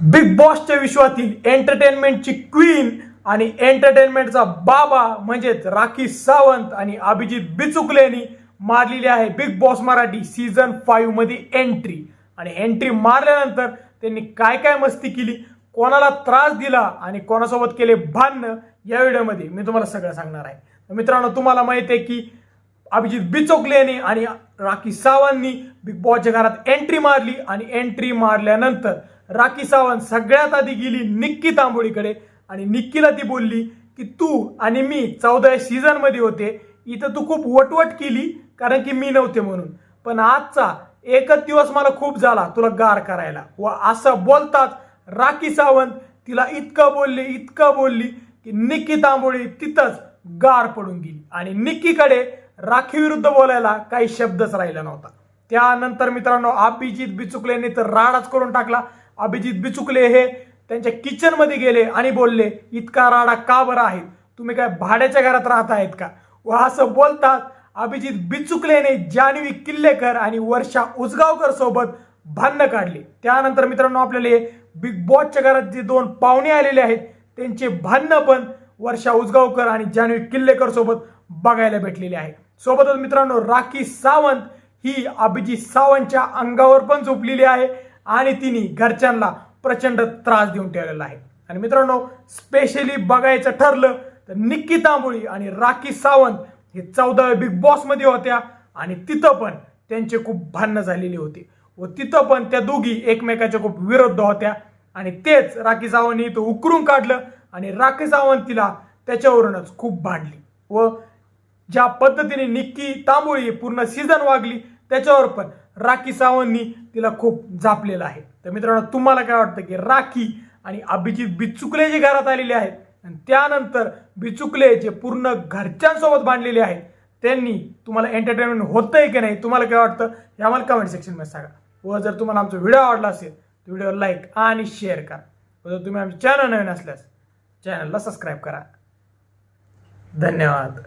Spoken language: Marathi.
बिग बॉसच्या विश्वातील एंटरटेनमेंटची क्वीन आणि एंटरटेनमेंटचा बाबा म्हणजेच राखी सावंत आणि अभिजित बिचुकलेनी मारलेली आहे बिग बॉस मराठी सीझन फाईव्हमध्ये एंट्री आणि एंट्री मारल्यानंतर त्यांनी काय काय मस्ती केली कोणाला त्रास दिला आणि कोणासोबत केले भांडणं या व्हिडिओमध्ये मी तुम्हाला सगळं सांगणार आहे. मित्रांनो तुम्हाला माहिती आहे की अभिजित बिचोकले आणि राखी सावंतनी बिग बॉसच्या घरात एंट्री मारली आणि एंट्री मारल्यानंतर राखी सावंत सगळ्यात आधी गेली निक्की तांबोळीकडे आणि निक्कीला ती बोलली की तू आणि मी चौदाव्या सीझनमध्ये होते. इथं तू खूप वटवट केली कारण की मी नव्हते म्हणून. पण आजचा एकच दिवस मला खूप झाला तुला गार करायला. व असं बोलताच राखी सावंत तिला इतकं बोलली इतकं बोलली की निक्की तांबोळी तिथंच गार पडून गेली. आणि निक्कीकडे राखी विरुद्ध बोलायला काही शब्दच राहिला नव्हता. त्यानंतर मित्रांनो अभिजित बिचुकल्याने तर राडाच करून टाकला. अभिजित बिचुकले हे त्यांच्या किचनमध्ये गेले आणि बोलले इतका राडा का बरं आहे? तुम्ही काय भाड्याच्या घरात राहत आहेत का? व असं बोलतात अभिजित बिचुकलेने जान्हवी किल्लेकर आणि वर्षा उजगावकर सोबत भांडणं काढली. त्यानंतर मित्रांनो आपल्याला हे बिग बॉसच्या घरात जे दोन पाहुणे आलेले आहेत त्यांचे भांडणं पण वर्षा उजगावकर आणि जान्हवी किल्लेकर सोबत बघायला भेटलेले आहे. सोबतच मित्रांनो राखी सावंत ही अभिजित सावंतच्या अंगावर पण झोपलेली आहे. आणि तिने घरच्यांना प्रचंड त्रास देऊन ठेवलेला आहे. आणि मित्रांनो स्पेशली बघायचं ठरलं तर निक्की तांबोळी आणि राखी सावंत हे चौदाव्या बिग बॉसमध्ये होत्या आणि तिथं पण त्यांचे खूप भांडणं झालेली होती. व तिथं पण त्या दोघी एकमेकाच्या खूप विरुद्ध होत्या. आणि तेच राखी सावंत इथं उकरून काढलं आणि राखी सावंत तिला त्याच्यावरूनच खूप भांडली. व ज्या पद्धतीने निक्की तांबोळी पूर्ण सीझन वागली त्याच्यावर पण राखी सावंतनी तिला खूप झापलेलं आहे. तर मित्रांनो तुम्हाला काय वाटतं की राखी आणि अभिजित बिचुकले जे घरात आलेले आहेत आणि त्यानंतर बिचुकले जे पूर्ण घरच्यांसोबत बांधलेले आहेत त्यांनी तुम्हाला एंटरटेनमेंट होतंय की नाही तुम्हाला काय वाटतं हे आम्हाला कमेंट सेक्शनमध्ये सांगा. व जर तुम्हाला आमचा व्हिडिओ आवडला असेल तर व्हिडिओ लाईक आणि शेअर करा. व जर तुम्ही आमचे चॅनल नवीन असल्यास चॅनलला सबस्क्राईब करा. धन्यवाद.